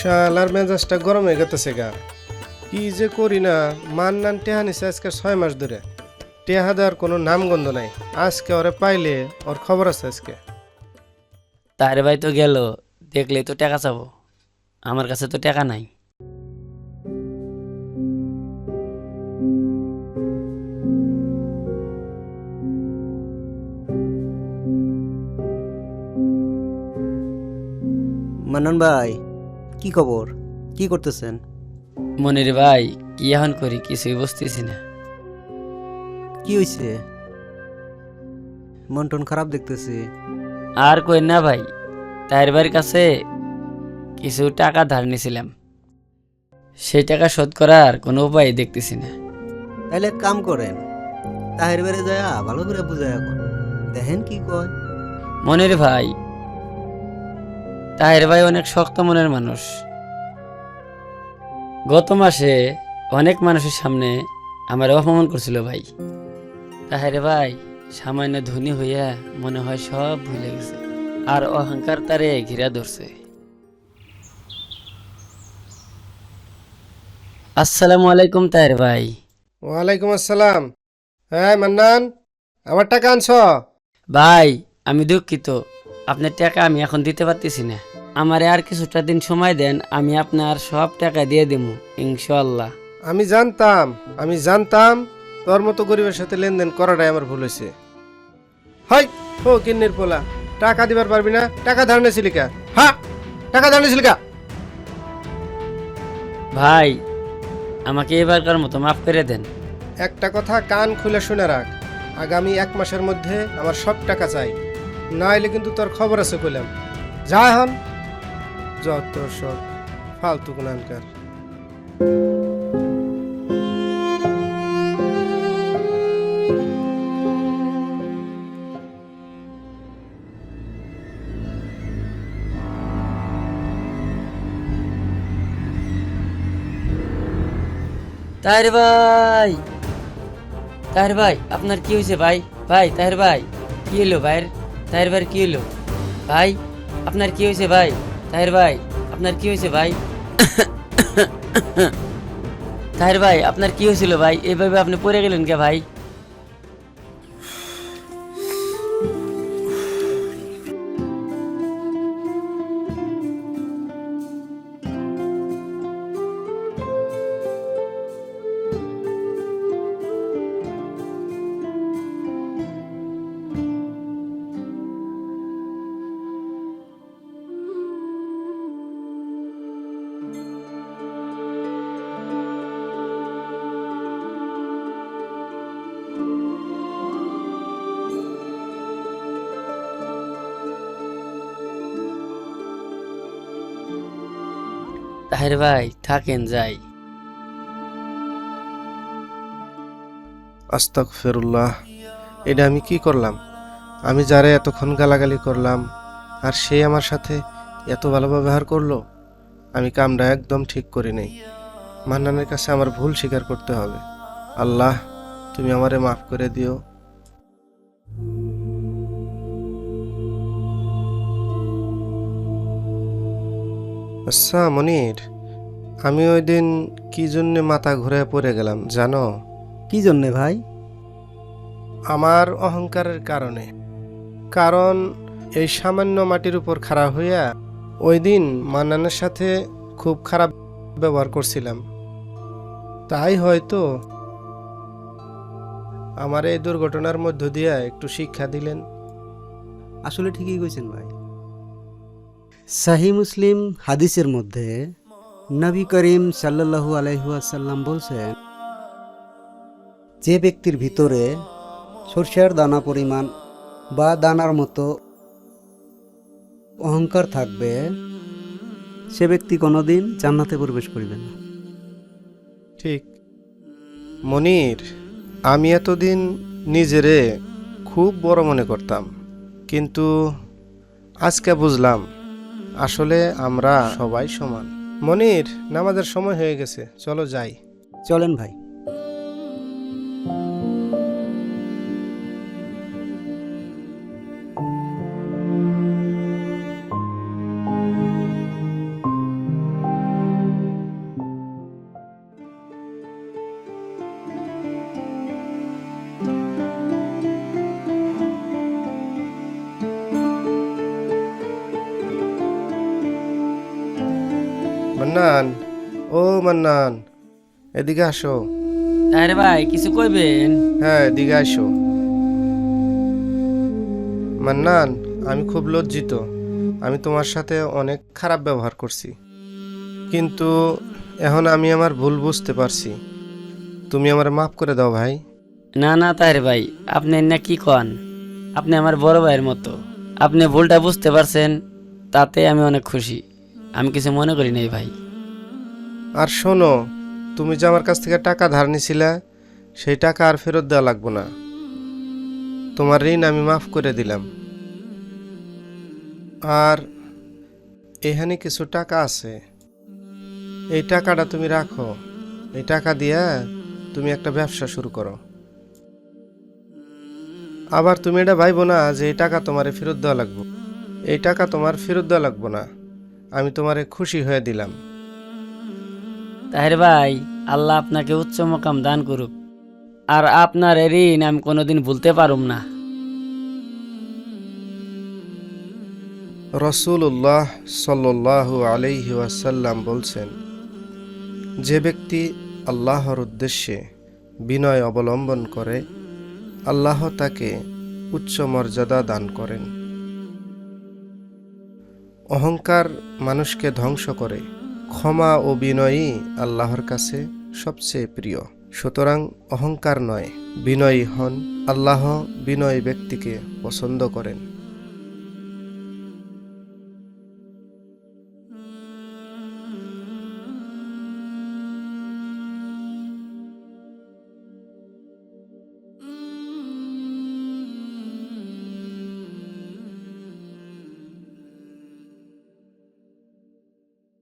শালার মেজাজটা গরম হয়ে গেতেছে গা। কি যে করি না মান নান টেহা নিছে আজকে ছয় মাস ধরে। টেহা দেওয়ার কোনো নামগন্ধ নাই। আজকে ওরে পাইলে ওর খবর আছে আজকে। তার ভাই তো গেল দেখলে তো টাকা চাবো। আমার কাছে তো টাকা নাই। মান্নান ভাই কি খবর? কি করতেছেন? মনির ভাই কি এখন করি কিছুই বুঝতেছি না। কি হয়েছে মন টন খারাপ দেখতেছি। আর কই না ভাই তার ভাইয়ের কাছে কিছু টাকা ধার নিয়েছিলাম সেই টাকা শোধ করার কোনো উপায় দেখতেছি না। তাইলে এক কাম করেন তাহের বেড়ে যায় ভালো করে বুঝায় এখন দেখেন কি কয়। মনির ভাই তাহের ভাই অনেক শক্ত মনের মানুষ। গত মাসে অনেক মানুষের সামনে আমার অপমান করছিল ভাই। তাহের ভাই সামান্য ধনী হইয়া মনে হয় সব ভুলে গেছে আর অহংকার তারে ঘিরা ধরছে। আসসালামু আলাইকুম তাহের ভাই। ওয়ালাইকুম আসসালাম। হ্যাঁ মান্নান আমার টাকা আনছ? ভাই আমি দুঃখিত। আপনার টাকা আমি এখন দিতে পারতেছি না। আমার আর কিছুটা দিন সময় দেন আমি আপনার সব টাকা দিয়ে দেবো ইনশাল্লাহ আমি জানতাম আমি জানতাম তোর মতো গরিবের সাথে লেনদেন করাটাই আমার ভুল হয়েছে। হয় ও কিন্নির পোলা টাকা দিবার পারবি না টাকা ধার নিয়েছিলি কা হ্যাঁ টাকা ধার নিয়েছিলি কা ভাই আমাকে এবারকার মতো মাফ করে দেন। একটা কথা কান খুলে শুনে রাখ আগামী এক মাসের মধ্যে আমার সব টাকা চাই। না এলে কিন্তু তোর খবর আছে কইলাম। যা হন যত সব ফালতু গুণানকার। তাহের ভাই। তাহের ভাই, আপনার কি হয়েছে ভাই? ভাই, তাহের ভাই, কি হলো ভাইয়ের? তাহের ভাই কি হলো ভাই, আপনার কি হয়েছে ভাই? তাহের ভাই, আপনার কি হয়েছে ভাই? তাহের ভাই, আপনার কি হয়েছিল ভাই? এভাবে আপনি পড়ে গেলেন কে ভাই? তাহের ভাই, থাকেন, যাই। আস্তাক ফেরুল্লাহ এটা আমি কি করলাম? আমি যারে এতক্ষণ গালাগালি করলাম, আর সে আমার সাথে এত ভালো ব্যবহার করল, আমি কামটা একদম ঠিক করি নাই। মান্নানের কাছে আমার ভুল স্বীকার করতে হবে। আল্লাহ, তুমি আমারে মাফ করে দিও। আচ্ছা মনির আমি ওই দিন কি জন্যে মাথা ঘুরে পড়ে গেলাম জানো? কি জন্যে ভাই? আমার অহংকারের কারণে। কারণ এই সামান্য মাটির উপর খাড়া হইয়া ওই দিন মান্নানের সাথে খুব খারাপ ব্যবহার করছিলাম। তাই হয়তো আমার এই দুর্ঘটনার মধ্য দিয়ে একটু শিক্ষা দিলেন। আসলে ঠিকই কইছেন ভাই। সাহি মুসলিম হাদিসের মধ্যে নবী করিম সাল্লাল্লাহু আলাইহাসাল্লাম বলছেন, যে ব্যক্তির ভিতরে সর্ষের দানা পরিমাণ বা দানার মতো অহংকার থাকবে, সে ব্যক্তি কোনোদিন জান্নাতে প্রবেশ করিবে না। ঠিক। মনির, আমি এতদিন নিজেরে খুব বড় মনে করতাম, কিন্তু আজকে বুঝলাম আসলে আমরা সবাই সমান। মনির নামাজের সময় হয়ে গেছে চলো যাই। চলেন ভাই। মান্নান। ও মান্নান এদিকে আসো। তাহের ভাই কিছু কইবেন? হ্যাঁ এদিকে আসো। মান্নান আমি খুব লজ্জিত। আমি তোমার সাথে অনেক খারাপ ব্যবহার করছি। কিন্তু এখন আমি আমার ভুল বুঝতে পারছি। তুমি আমার মাফ করে দাও ভাই। না না তাহের ভাই আপনি না কি কন? আপনি আমার বড় ভাইয়ের মতো। আপনি ভুলটা বুঝতে পারছেন তাতে আমি অনেক খুশি। আমি কিছু মনে করি নাই ভাই। আর শোনো, তুমি যে আমার কাছ থেকে টাকা ধার নিছিলে, সেই টাকা আর ফেরত দেওয়া লাগবো না। তোমার ঋণ আমি মাফ করে দিলাম। আর এখানে কিছু টাকা আছে। এই টাকাটা তুমি রাখো। এই টাকা দিয়ে তুমি একটা ব্যবসা শুরু করো। আবার তুমি এটা ভাইবো না যে এই টাকা তোমারে ফেরত দেওয়া লাগবে। এই টাকা তোমার ফেরত দেওয়া লাগবো না। আমি তোমারে খুশি হয়ে দিলাম। তাহের ভাই, আল্লাহ আপনাকে উচ্চ মকাম দান করুক। আর আপনার ঋণ আমি কোনোদিন ভুলতে পারুম না। রসুল্লাহ সাল্লাহ আলাইহি ওয়াসাল্লাম বলছেন, যে ব্যক্তি আল্লাহর উদ্দেশ্যে বিনয় অবলম্বন করে, আল্লাহ তাকে উচ্চ মর্যাদা দান করেন। অহংকার মানুষকে ধ্বংস করে ক্ষমা ও বিনয়ী আল্লাহর কাছে সবচেয়ে প্রিয়। সুতরাং অহংকার নয়, বিনয়ী হন, আল্লাহ বিনয় ব্যক্তিকে পছন্দ করেন।